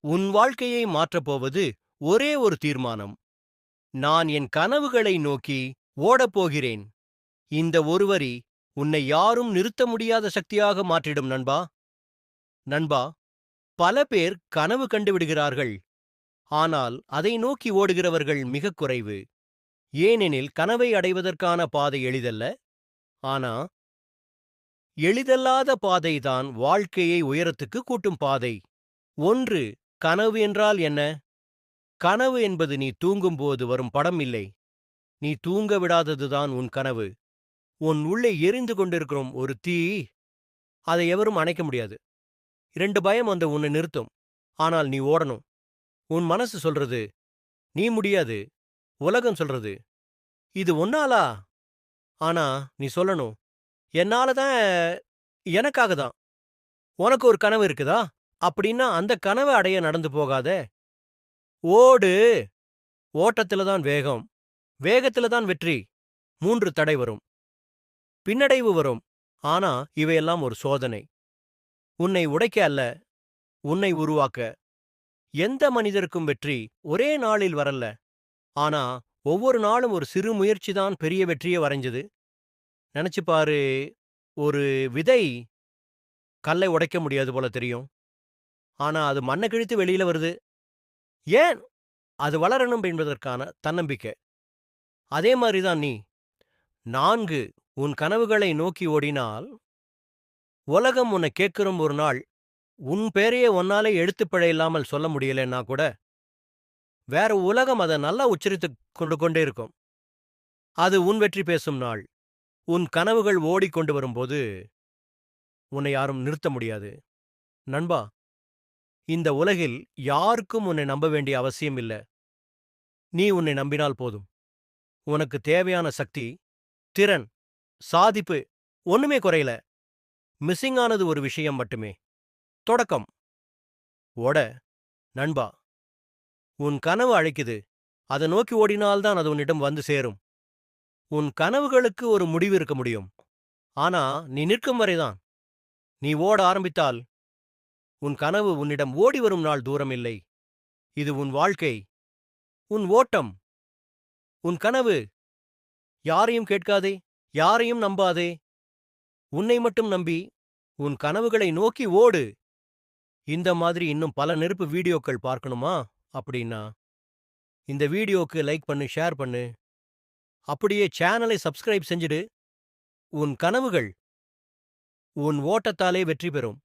உன் வாழ்க்கையை மாற்றப்போவது ஒரே ஒரு தீர்மானம். நான் என் கனவுகளை நோக்கி ஓடப்போகிறேன் இந்த ஒருவரி உன்னை யாரும் நிறுத்த முடியாத சக்தியாக மாற்றிடும் நண்பா. நண்பா பல பேர் கனவு கண்டுவிடுகிறார்கள். ஆனால் அதை நோக்கி ஓடுகிறவர்கள் மிகக் குறைவு. ஏனெனில் கனவை அடைவதற்கான பாதை எளிதல்ல. ஆனா எளிதல்லாத பாதைதான் வாழ்க்கையை உயரத்துக்கு கூட்டும் பாதை. ஒன்று கனவு என்றால் என்ன? கனவு என்பது நீ தூங்கும்போது வரும் படம் இல்லை. நீ தூங்க விடாததுதான் உன் கனவு. உன் உள்ளே எரிந்து கொண்டிருக்கிறோம் ஒரு தீ. அதை எவரும் அணைக்க முடியாது. இரண்டு பயம் அந்த உன்னை நிறுத்தும். ஆனால் நீ ஓடணும். உன் மனசு சொல்றது நீ முடியாது. உலகம் சொல்றது இது ஒன்னாலா ஆனா நீ சொல்லணும். என்னால தான் எனக்காக தான் உனக்கு ஒரு கனவு இருக்குதா? அப்படின்னா அந்த கனவை அடைய நடந்து போகாத. ஓடு ஓட்டத்துல தான் வேகம் வேகத்துல தான் வெற்றி மூன்று தடை வரும் பின்னடைவு வரும். ஆனா இவையெல்லாம் ஒரு சோதனை. உன்னை உடைக்க அல்ல உன்னை உருவாக்க. எந்த மனிதருக்கும் வெற்றி ஒரே நாளில் வரல ஆனா ஒவ்வொரு நாளும் ஒரு சிறு முயற்சி தான் பெரிய வெற்றியை வரைஞ்சது. நினைச்சுப்பாரு ஒரு விதை கல்லை உடைக்க முடியாது போல தெரியும். ஆனா அது மண்ணை கிழித்து வெளியில வருது. ஏன்? அது வளரணும் என்பதற்கான தன்னம்பிக்கை. அதே மாதிரிதான் நீ. நான்கு உன் கனவுகளை நோக்கி ஓடினால் உலகம் உன்னை கேட்கிறோம் ஒரு நாள் உன் பேரையே ஒன்னாலே எழுத்துப்பிழை இல்லாமல் சொல்ல முடியலன்னா கூட வேற உலகம் அதை நல்லா உச்சரித்து கொண்டு கொண்டே இருக்கும். அது உன் வெற்றி பேசும் நாள். உன் கனவுகள் ஓடிக்கொண்டு வரும்போது உன்னை யாரும் நிறுத்த முடியாது. நண்பா இந்த உலகில் யாருக்கும் உன்னை நம்ப வேண்டிய அவசியம் இல்ல. நீ உன்னை நம்பினால் போதும். உனக்கு தேவையான சக்தி திறன் சாதிப்பு ஒண்ணுமே குறையல. மிஸ்ஸிங் ஆனது ஒரு விஷயம் மட்டுமே. தொடக்கம். ஓட நண்பா. உன் கனவு அழைக்குது. அதை நோக்கி ஓடினால்தான் அது உன்னிடம் வந்து சேரும். உன் கனவுகளுக்கு ஒரு முடிவு இருக்க முடியும். ஆனா நீ நிற்கும் வரைதான். நீ ஓட ஆரம்பித்தால் உன் கனவு உன்னிடம் ஓடி வரும் நாள் தூரமில்லை. இது உன் வாழ்க்கை. உன் ஓட்டம். உன் கனவு. யாரையும் கேட்காதே. யாரையும் நம்பாதே. உன்னை மட்டும் நம்பி உன் கனவுகளை நோக்கி ஓடு. இந்த மாதிரி இன்னும் பல நெருப்பு வீடியோக்கள் பார்க்கணுமா? அப்படின்னா இந்த வீடியோக்கு லைக் பண்ணு ஷேர் பண்ணு. அப்படியே சேனலை சப்ஸ்கிரைப் செஞ்சிடு. உன் கனவுகள். உன் ஓட்டத்தாலே வெற்றி பெறும்.